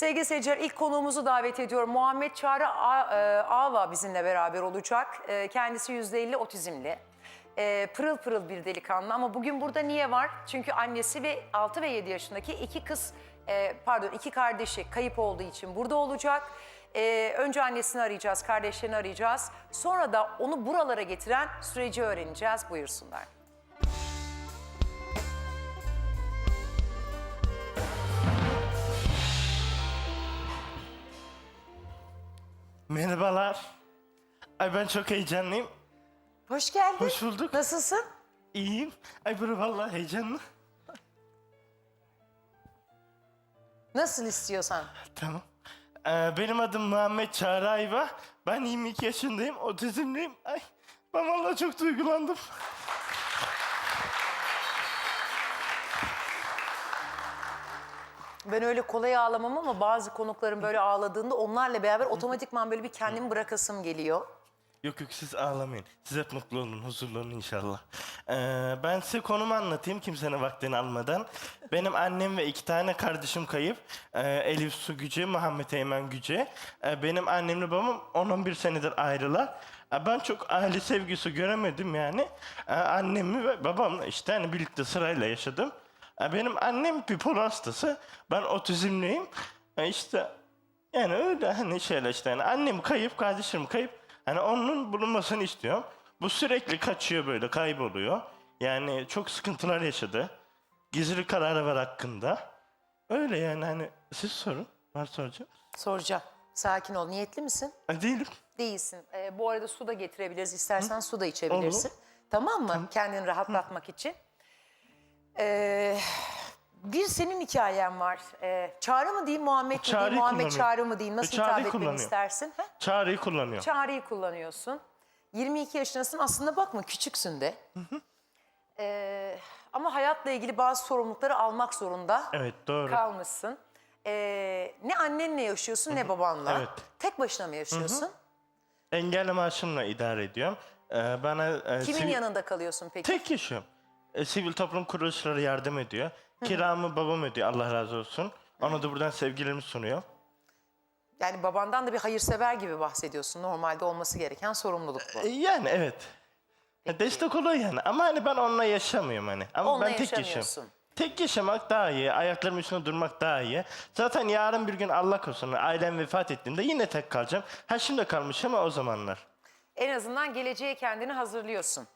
Sevgili seyirciler ilk konuğumuzu davet ediyorum. Muhammed Çağrı e, Ava bizimle beraber olacak. E, Kendisi %50 otizmli. E, Pırıl pırıl bir delikanlı ama bugün burada niye var? Çünkü annesi ve 6 ve 7 yaşındaki iki kız, pardon iki kardeşi kayıp olduğu için burada olacak. Önce annesini arayacağız, kardeşlerini arayacağız. Sonra da onu buralara getiren süreci öğreneceğiz. Buyursunlar. Merhabalar. Ay ben çok heyecanlıyım. Hoş geldin. Hoş bulduk. Nasılsın? İyiyim. Ay böyle vallahi heyecanlı. Nasıl istiyorsan. Tamam. Ee, benim adım Muhammed Çağrı Ayva. Ben 22 yaşındayım. Otizmliyim. Ay ben vallahi çok duygulandım. Ben öyle kolay ağlamam ama bazı konuklarım böyle ağladığında onlarla beraber otomatikman böyle bir kendimi bırakasım geliyor. Yok yok siz ağlamayın. Siz hep mutlu olun, huzurlu olun inşallah. Ee, ben size konumu anlatayım kimsenin vaktini almadan. Benim annem ve iki tane kardeşim kayıp. Ee, Elif Su Güce, Muhammed Eymen Güce. Ee, benim annemle babam 10-11 senedir ayrılar. Ee, ben çok aile sevgisi göremedim yani. Ee, annemi ve babamla işte hani birlikte sırayla yaşadım. Benim annem bipolar hastası. Ben otizmliyim. Ee, işte yani öyle hani şeyler işte yani annem kayıp, kardeşim kayıp. Hani onun bulunmasını istiyorum. Bu sürekli kaçıyor böyle, kayboluyor. Yani çok sıkıntılar yaşadı. Gizli kararı var hakkında. Öyle yani hani siz sorun. Var soracağım. Soracağım. Sakin ol. Niyetli misin? Ha, değilim. Değilsin. Ee, bu arada su da getirebiliriz. İstersen su da içebilirsin. Tamam mı? Kendini rahatlatmak için. Ee, bir senin hikayen var. Ee, Çağrı mı diyeyim, Muhammed mi diyeyim, Çağrı'yı Muhammed kullanıyorum. Çağrı mı diyeyim? Nasıl Çağrı'yı hitap kullanıyorum. istersin? Ha? Çağrıyı kullanıyor. Çağrı'yı kullanıyorsun. 22 yaşındasın. Aslında bakma küçüksün de. Ee, ama hayatla ilgili bazı sorumlulukları almak zorunda evet doğru. kalmışsın. Ee, ne annenle yaşıyorsun ne babanla. Evet. Tek başına mı yaşıyorsun? Engelli maaşımla idare ediyorum. Ee, bana e, Kimin yanında kalıyorsun peki? Tek yaşıyorum. E, sivil toplum kuruluşları yardım ediyor. Kiramı babam ödüyor Allah razı olsun. Ona da buradan sevgilerimi sunuyor. Yani babandan da bir hayırsever gibi bahsediyorsun. Normalde olması gereken sorumluluk bu. E, Yani evet. Ya Destek oluyor yani ama hani ben onunla yaşamıyorum hani. Ama Onunla ben tek yaşıyorum. yaşamıyorsun. Tek yaşamak daha iyi, ayaklarım üstünde durmak daha iyi. Zaten yarın bir gün Allah korusun ailem vefat ettiğinde yine tek kalacağım. Ha şimdi kalmış ama o zamanlar. En azından geleceğe kendini hazırlıyorsun.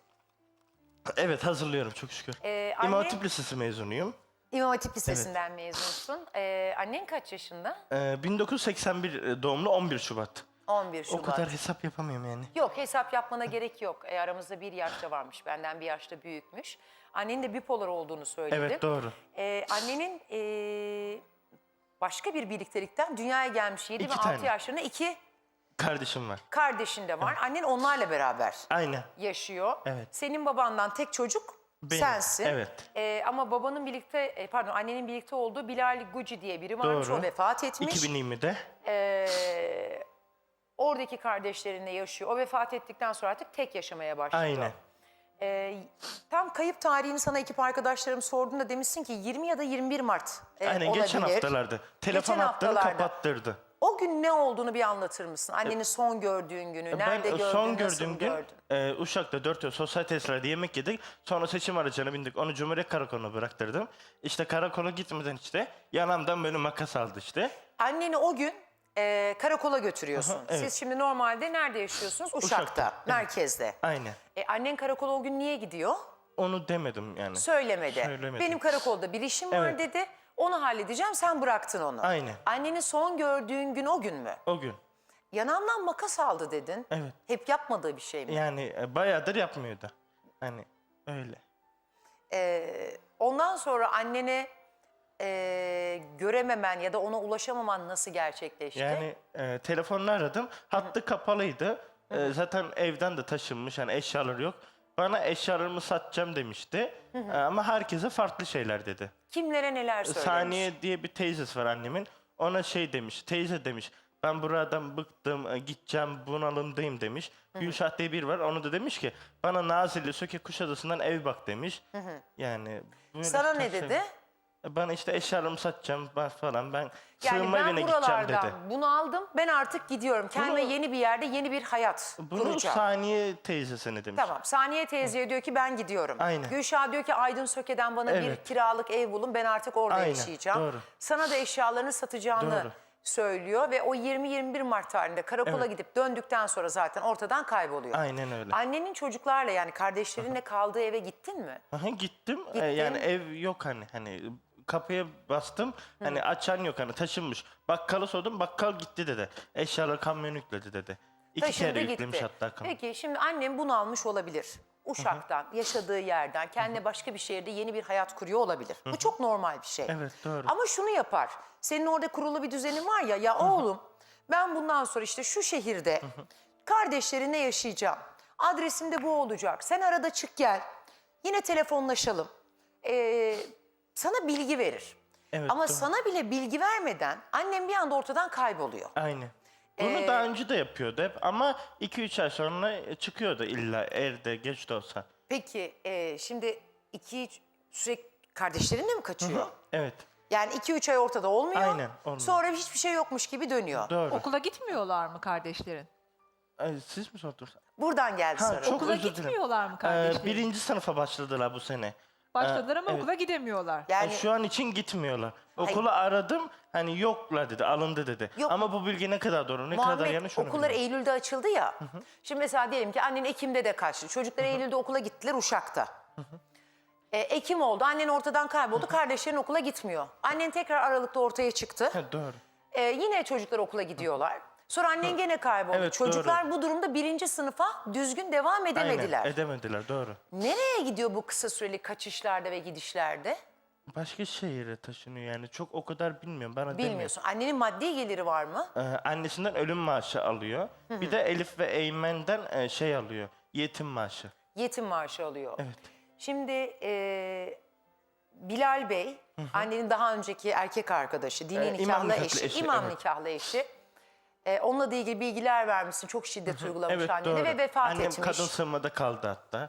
Evet hazırlıyorum çok şükür. Ee, İmam anne- Hatip Lisesi mezunuyum. İmam Hatip Lisesi'nden mezunsun. Ee, annen kaç yaşında? Ee, 1981 doğumlu 11 Şubat. 11 Şubat. O kadar hesap yapamıyorum yani. Yok hesap yapmana gerek yok. E, aramızda bir yaşta varmış. Benden bir yaşta büyükmüş. Annenin de bipolar olduğunu söyledim. Evet doğru. Ee, annenin e, başka bir birliktelikten dünyaya gelmiş 7 ve İki 6 tane. yaşlarında iki Kardeşim var. kardeşin de var. Annen onlarla beraber Aynen. yaşıyor. Evet. Senin babandan tek çocuk Benim, sensin. evet. Ee, ama babanın birlikte, e, pardon annenin birlikte olduğu Bilal Guci diye biri varmış. Doğru. O vefat etmiş. 2020'de. Ee, oradaki kardeşlerinle yaşıyor. O vefat ettikten sonra artık tek yaşamaya başlıyor. Aynen. Ee, tam kayıp tarihini sana ekip arkadaşlarım sorduğunda demişsin ki 20 ya da 21 Mart e, Aynen geçen olabilir. haftalarda. Telefon Geçen hatlarını haftalarda. kapattırdı. O gün ne olduğunu bir anlatır mısın? Annenin son gördüğün günü, nerede E, ben gördün, son nasıl gördüğüm gün gördün? e, Uşak'ta 4 yıl sosyal tesislerde yemek yedik. Sonra seçim aracına bindik. Onu Cumhuriyet Karakolu'na bıraktırdım. İşte karakola gitmeden işte yanamdan böyle makas aldı işte. Anneni o gün e, karakola götürüyorsun. Aha, evet. Siz şimdi normalde nerede yaşıyorsunuz? Uşak'ta, Uşak'ta, evet. merkezde. Aynen. E, annen karakola o gün niye gidiyor? Onu demedim yani. Söylemedi. Söylemedi. Benim karakolda bir işim var Evet. dedi. Onu halledeceğim sen bıraktın onu. Aynen. Anneni son gördüğün gün o gün mü? O gün. Yanağımdan makas aldı dedin. Evet. Hep yapmadığı bir şey mi? Yani e, bayağıdır yapmıyordu. Hani öyle. Ee, ondan sonra annene e, görememen ya da ona ulaşamaman nasıl gerçekleşti? Yani e, telefonla aradım. Hattı kapalıydı. E, zaten evden de taşınmış. Yani eşyaları yok. Bana eşyalarımı satacağım demişti. E, ama herkese farklı şeyler dedi. Kimlere neler söylemiş? Saniye diye bir teyzesi var annemin. Ona şey demiş. Teyze demiş. Ben buradan bıktım, e, gideceğim, bunalımdayım demiş. Gülşah diye bir var. Onu da demiş ki bana Nazilli Söke Kuşadası'ndan ev bak demiş. Yani böyle Sana ne taşlar- dedi? Bana işte eşyalarımı satacağım ben falan. Ben Yani sığınma ben evine gideceğim dedi. bunu aldım. Ben artık gidiyorum. Kendime Bunu- yeni bir yerde yeni bir hayat Bunu kuracağım. saniye teyzesine demiş. Tamam. Saniye teyzeye diyor ki ben gidiyorum. Aynen. Gülşah diyor ki Aydın Söke'den bana bir Evet. kiralık ev bulun. Ben artık orada Aynen, yaşayacağım. doğru. Sana da eşyalarını satacağını Doğru. söylüyor ve o 20-21 Mart tarihinde karakola Evet. gidip döndükten sonra zaten ortadan kayboluyor. Aynen öyle. Annenin çocuklarla yani kardeşlerinle kaldığı eve gittin mi? Aha, gittim. Ee, Gittin. yani ev yok hani hani kapıya bastım. Hani açan yok hani taşınmış. Bakkala sordum bakkal gitti dedi. Eşyaları kamyon yükledi dedi. İki Taşındı kere yüklemiş gitti. hatta kamyon. Peki şimdi annem bunu almış olabilir. Uşak'tan, yaşadığı yerden, kendine başka bir şehirde yeni bir hayat kuruyor olabilir. Bu çok normal bir şey. Evet, doğru. Ama şunu yapar. Senin orada kurulu bir düzenin var ya, ya oğlum ben bundan sonra işte şu şehirde kardeşlerinle yaşayacağım. Adresim de bu olacak. Sen arada çık gel. Yine telefonlaşalım. Ee, sana bilgi verir. Evet, Ama doğru. sana bile bilgi vermeden annem bir anda ortadan kayboluyor. Aynen. Bunu Ee, daha önce de yapıyordu hep ama 2-3 ay sonra çıkıyordu illa evde geç de olsa. Peki e, şimdi iki sürekli kardeşlerinle mi kaçıyor? Evet. Yani iki üç ay ortada olmuyor. Aynen, olmuyor. Sonra hiçbir şey yokmuş gibi dönüyor. Doğru. Okula gitmiyorlar mı kardeşlerin? Ay, siz mi sordunuz? Buradan geldi Ha, soru. çok Okula özür dilerim. gitmiyorlar mı Ee, kardeşlerin? birinci sınıfa başladılar bu sene. Başladılar ama evet. okula gidemiyorlar. Yani Şu an için gitmiyorlar. Okulu aradım hani yoklar dedi alındı dedi. Yok. Ama bu bilgi ne kadar doğru ne kadar Muhammed yanlış onu okullar bilmiyorum. Eylül'de açıldı ya. Şimdi mesela diyelim ki annen Ekim'de de kaçtı. Çocuklar Eylül'de okula gittiler Uşak'ta. E, Ekim oldu. Annen ortadan kayboldu. Kardeşlerin okula gitmiyor. Annen tekrar Aralık'ta ortaya çıktı. Ha, doğru. E, yine çocuklar okula gidiyorlar. Sonra annen gene kayboldu. Evet, Çocuklar bu durumda birinci sınıfa düzgün devam edemediler. Aynen edemediler doğru. Nereye gidiyor bu kısa süreli kaçışlarda ve gidişlerde? Başka şehire taşınıyor yani çok o kadar bilmiyorum bana. Bilmiyorsun. Annenin maddi geliri var mı? Ee, annesinden ölüm maaşı alıyor. Bir de Elif ve Eymen'den e, şey alıyor. Yetim maaşı. Yetim maaşı alıyor. Evet. Şimdi e, Bilal Bey, annenin daha önceki erkek arkadaşı, dini Ee, nikahlı eşi, eşi, imam evet. nikahlı eşi. E, onunla da ilgili bilgiler vermişsin. Çok şiddet uygulamış Evet annene doğru. ve vefat Annem etmiş. kadın sığınmada kaldı hatta.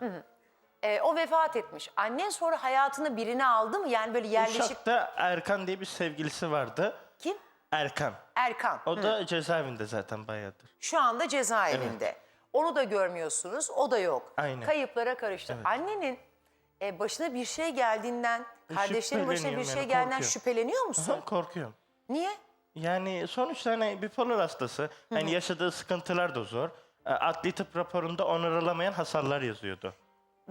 E, o vefat etmiş. Annen sonra hayatını birini aldı mı? Yani böyle yerleşik... Uşak'ta Erkan diye bir sevgilisi vardı. Kim? Erkan. Erkan. O da cezaevinde zaten bayağıdır. Şu anda cezaevinde. Onu da görmüyorsunuz, o da yok. Aynen. Kayıplara karıştı. Annenin e, başına bir şey geldiğinden, kardeşlerin başına bir şüpheleniyorum şey yani, geldiğinden korkuyorum. şüpheleniyor musun? Aha, korkuyorum. Niye? Yani sonuçta hani bipolar hastası. Hani yaşadığı sıkıntılar da zor. E, Adli tıp raporunda onarılamayan hasarlar yazıyordu.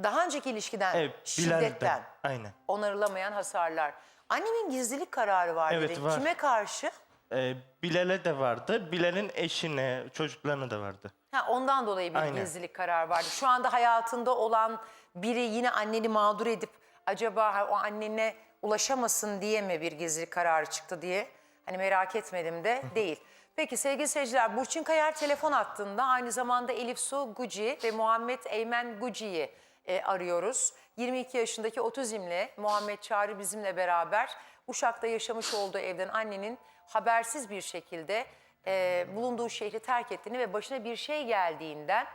Daha önceki ilişkiden, Evet, Bilal'den. şiddetten Aynen. onarılamayan hasarlar. Annemin gizlilik kararı var Evet, dedi. var. Kime karşı? E, Bilal'e de vardı. Bilal'in eşine, çocuklarına da vardı. Ha, ondan dolayı bir Aynen. gizlilik kararı vardı. Şu anda hayatında olan biri yine anneni mağdur edip acaba ha, o annene ulaşamasın diye mi bir gizlilik kararı çıktı diye hani merak etmedim de değil. Peki sevgili seyirciler Burçin Kayar telefon attığında aynı zamanda Elif Su Guci ve Muhammed Eymen Guci'yi e, arıyoruz. 22 yaşındaki otizmli Muhammed Çağrı bizimle beraber Uşak'ta yaşamış olduğu evden annenin habersiz bir şekilde e, bulunduğu şehri terk ettiğini ve başına bir şey geldiğinden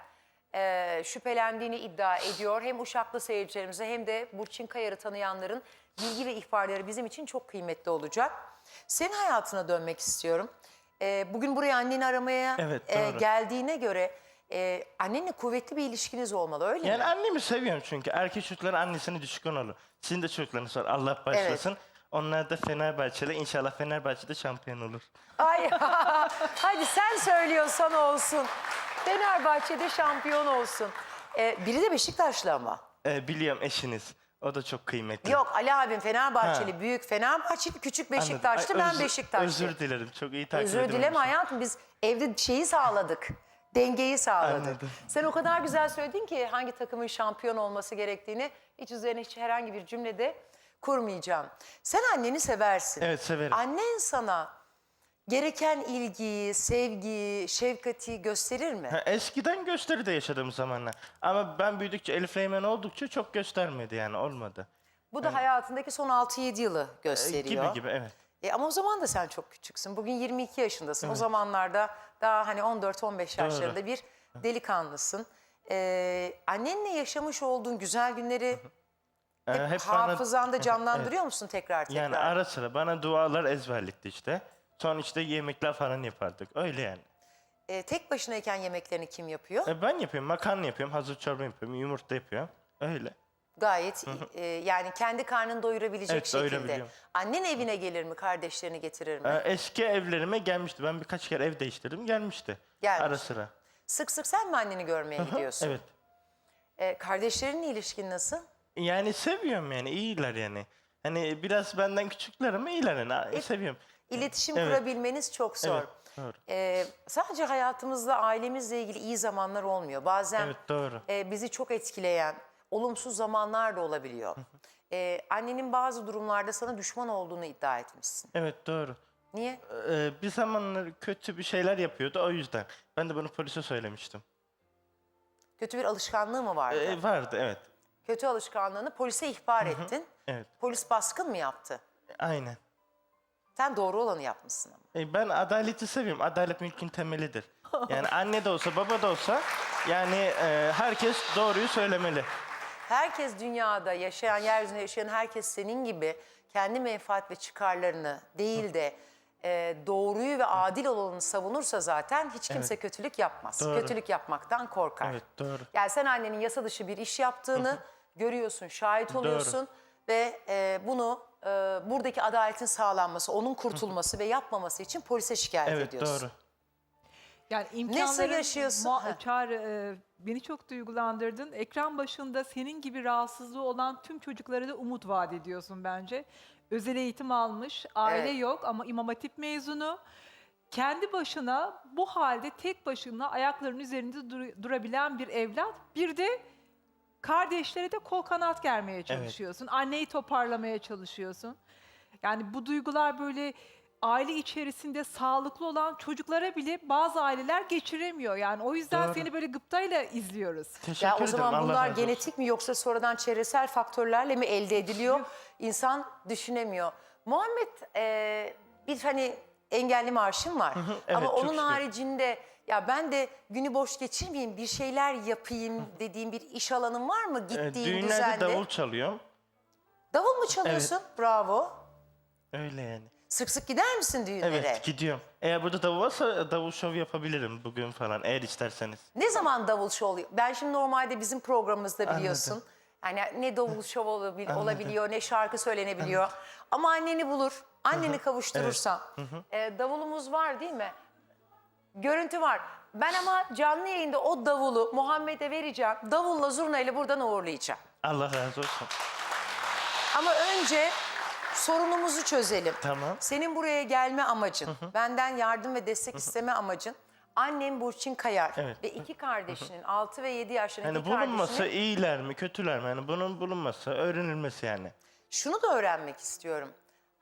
e, şüphelendiğini iddia ediyor. Hem Uşaklı seyircilerimize hem de Burçin Kayar'ı tanıyanların bilgi ve ihbarları bizim için çok kıymetli olacak. Senin hayatına dönmek istiyorum. E, bugün buraya anneni aramaya Evet, e, doğru. geldiğine göre e, annenle kuvvetli bir ilişkiniz olmalı öyle Yani mi? annemi seviyorum çünkü. Erkek çocukların annesine düşkün olur. Sizin de çocuklarınız var. Allah başlasın. Onlar da Fenerbahçeli. İnşallah Fenerbahçe'de şampiyon olur. Ay, hadi sen söylüyorsan olsun. Fenerbahçe'de şampiyon olsun. E, biri de Beşiktaşlı ama. Ee, biliyorum eşiniz. O da çok kıymetli. Yok Ali abim Fenerbahçeli, Ha. büyük Fenerbahçeli, küçük Anladım. Beşiktaşlı, Ay, ben özür- Beşiktaşlı. Özür dilerim. Çok iyi takip Özür dileme hayatım biz evde şeyi sağladık. Dengeyi sağladık. Anladım. Sen o kadar güzel söyledin ki hangi takımın şampiyon olması gerektiğini hiç üzerine hiç herhangi bir cümlede kurmayacağım. Sen anneni seversin. Evet, severim. Annen sana gereken ilgiyi, sevgiyi, şefkati gösterir mi? Ha, eskiden gösteride yaşadığım zamanlar. Ama ben büyüdükçe Elif Eymen oldukça çok göstermedi yani olmadı. Bu da hayatındaki son 6-7 yılı Ee, gösteriyor. Gibi gibi evet. E ama o zaman da sen çok küçüksün. Bugün 22 yaşındasın. O zamanlarda daha hani 14-15 yaşlarında bir delikanlısın. Ee, annenle yaşamış olduğun güzel günleri Ee, Hep hep bana- hafızanda canlandırıyor musun tekrar tekrar? Yani ara sıra bana dualar ezberletti işte. Son işte yemekler falan yapardık. Öyle yani. E, tek başınayken yemeklerini kim yapıyor? E, ben yapıyorum, makarna yapıyorum, hazır çorba yapıyorum, yumurta yapıyorum. Öyle. Gayet e, yani kendi karnını doyurabilecek Evet, şekilde. doyurabiliyorum. Annen evine gelir mi? Kardeşlerini getirir mi? Ee, eski evlerime gelmişti. Ben birkaç kere ev değiştirdim, gelmişti. Gelmiş. Ara sıra. Sık sık sen mi anneni görmeye gidiyorsun? Evet. E, kardeşlerinle ilişkin nasıl? Yani seviyorum yani, iyiler yani. Hani biraz benden küçükler ama iyiler yani. Seviyorum. İletişim Evet. kurabilmeniz çok zor. Evet, doğru. E, sadece hayatımızda ailemizle ilgili iyi zamanlar olmuyor. Bazen Evet, doğru. e, bizi çok etkileyen olumsuz zamanlar da olabiliyor. E, annenin bazı durumlarda sana düşman olduğunu iddia etmişsin. Evet, doğru. Niye? Ee, bir zamanlar kötü bir şeyler yapıyordu o yüzden. Ben de bunu polise söylemiştim. Kötü bir alışkanlığı mı vardı? Ee, vardı, evet. Kötü alışkanlığını polise ihbar ettin. Evet, Polis baskın mı yaptı? aynen. Sen doğru olanı yapmışsın ama. E, ben adaleti seviyorum. Adalet mülkün temelidir. Yani anne de olsa, baba da olsa yani e, herkes doğruyu söylemeli. Herkes dünyada yaşayan, yeryüzünde yaşayan herkes senin gibi kendi menfaat ve çıkarlarını değil de e, doğruyu ve adil olanı savunursa zaten hiç kimse kötülük yapmaz. Doğru. Kötülük yapmaktan korkar. Evet, doğru. Yani sen annenin yasa dışı bir iş yaptığını görüyorsun, şahit oluyorsun ve e, bunu e, buradaki adaletin sağlanması, onun kurtulması ve yapmaması için polise şikayet Evet, ediyorsun. doğru. Yani imkanların yaşıyorsun? Çağrı, e, beni çok duygulandırdın. Ekran başında senin gibi rahatsızlığı olan tüm çocuklara da umut vaat ediyorsun bence. Özel eğitim almış, aile Evet. yok ama İmam Hatip mezunu. Kendi başına bu halde tek başına ayaklarının üzerinde dur- durabilen bir evlat. Bir de kardeşlere de kol kanat germeye çalışıyorsun. Anneyi toparlamaya çalışıyorsun. Yani bu duygular böyle aile içerisinde sağlıklı olan çocuklara bile bazı aileler geçiremiyor. Yani o yüzden Doğru. seni böyle gıptayla izliyoruz. Teşekkür Ya o ederim. zaman Allah bunlar razı olsun. genetik mi yoksa sonradan çevresel faktörlerle mi elde ediliyor? İnsan düşünemiyor. Muhammed e, bir hani engelli maaşım var. evet, Ama çok onun şükür. haricinde ya ben de günü boş geçirmeyeyim bir şeyler yapayım dediğim bir iş alanın var mı E, gittiğin düğünlerde düzenli? davul çalıyorum. Davul mu çalıyorsun? Bravo. Öyle yani. Sık sık gider misin düğünlere? Evet, gidiyorum. Eğer burada davul varsa davul şov yapabilirim bugün falan eğer isterseniz. Ne zaman davul şov oluyor? Ben şimdi normalde bizim programımızda biliyorsun. Yani ne davul şov olabil- olabiliyor ne şarkı söylenebiliyor. Ama anneni bulur, anneni kavuşturursan. e, davulumuz var değil mi? Görüntü var. Ben ama canlı yayında o davulu Muhammed'e vereceğim. Davulla zurnayla buradan uğurlayacağım. Allah razı olsun. Ama önce sorunumuzu çözelim. Tamam. Senin buraya gelme amacın, benden yardım ve destek isteme amacın annem Burçin Kayar Evet. ve iki kardeşinin 6 ve 7 yaşlarındaki Yani bulunması kardeşinin iyiler mi, kötüler mi? Yani bunun bulunması, öğrenilmesi yani. şunu da öğrenmek istiyorum.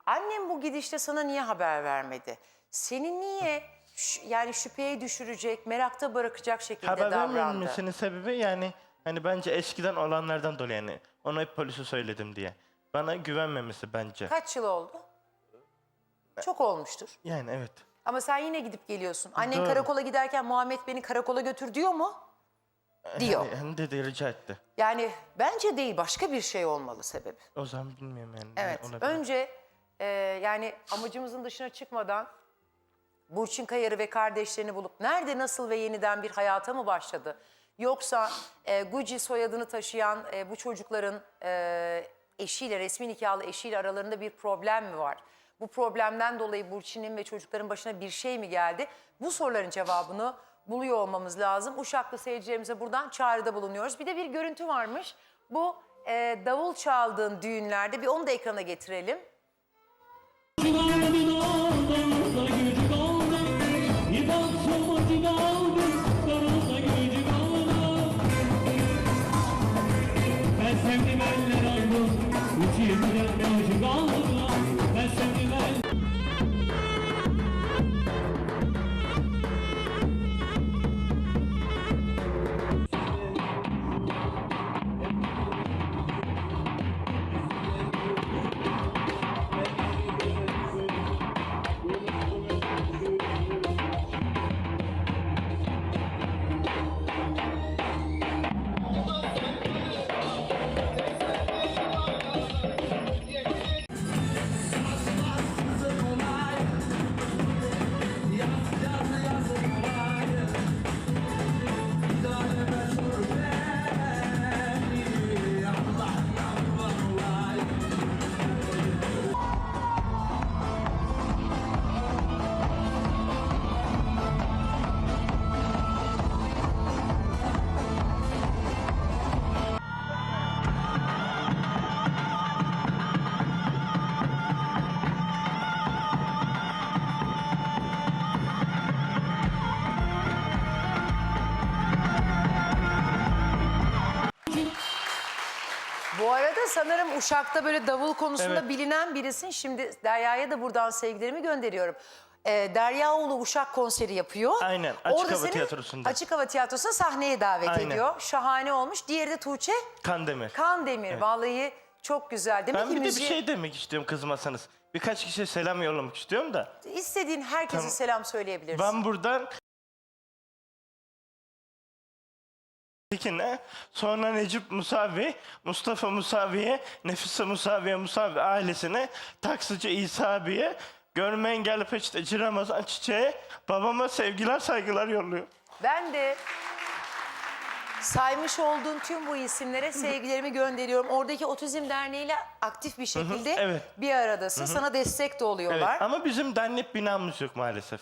Annem bu gidişte sana niye haber vermedi? Seni niye ş- yani şüpheye düşürecek, merakta bırakacak şekilde Haber davrandı? vermemesinin sebebi yani hani bence eskiden olanlardan dolayı yani. Onu hep polise söyledim diye. Bana güvenmemesi bence. Kaç yıl oldu? Çok olmuştur. Yani evet. Ama sen yine gidip geliyorsun. Annen Doğru. karakola giderken Muhammed beni karakola götür diyor mu? Diyor. Yani, hem de, de rica etti. Yani bence değil başka bir şey olmalı sebebi. O zaman bilmiyorum yani. Evet. Olabilir. Önce e, yani amacımızın dışına çıkmadan Burçin Kayar'ı ve kardeşlerini bulup nerede nasıl ve yeniden bir hayata mı başladı? Yoksa e, Gucci soyadını taşıyan e, bu çocukların e, eşiyle resmi nikahlı eşiyle aralarında bir problem mi var? Bu problemden dolayı Burçin'in ve çocukların başına bir şey mi geldi? Bu soruların cevabını buluyor olmamız lazım. Uşaklı seyircilerimize buradan çağrıda bulunuyoruz. Bir de bir görüntü varmış. Bu e, davul çaldığın düğünlerde bir onu da ekrana getirelim. sanırım Uşak'ta böyle davul konusunda Evet. bilinen birisin. Şimdi Derya'ya da buradan sevgilerimi gönderiyorum. Ee, Deryaoğlu Uşak konseri yapıyor. Aynen, Açık Hava seni Tiyatrosu'nda. Açık Hava Tiyatrosu'na sahneye davet Aynen. ediyor. Şahane olmuş. Diğeri de Tuğçe Kandemir. Kandemir. Vallahi çok güzel. Demek Ben ki bir de bir şey demek istiyorum kızmasanız. Birkaç kişiye selam yollamak istiyorum da. istediğin herkese selam söyleyebilirsin. Ben buradan Tekin'e, sonra Necip Musavi, Mustafa Musavi'ye, Nefise Musavi'ye, Musavi ailesine, taksici İsa abiye, görme engelli peçeteci Ramazan Çiçek'e, babama sevgiler saygılar yolluyor. Ben de saymış olduğun tüm bu isimlere sevgilerimi gönderiyorum. Oradaki Otizm Derneği ile aktif bir şekilde evet. bir aradasın. Sana destek de Evet, oluyorlar. ama bizim dernek binamız yok maalesef.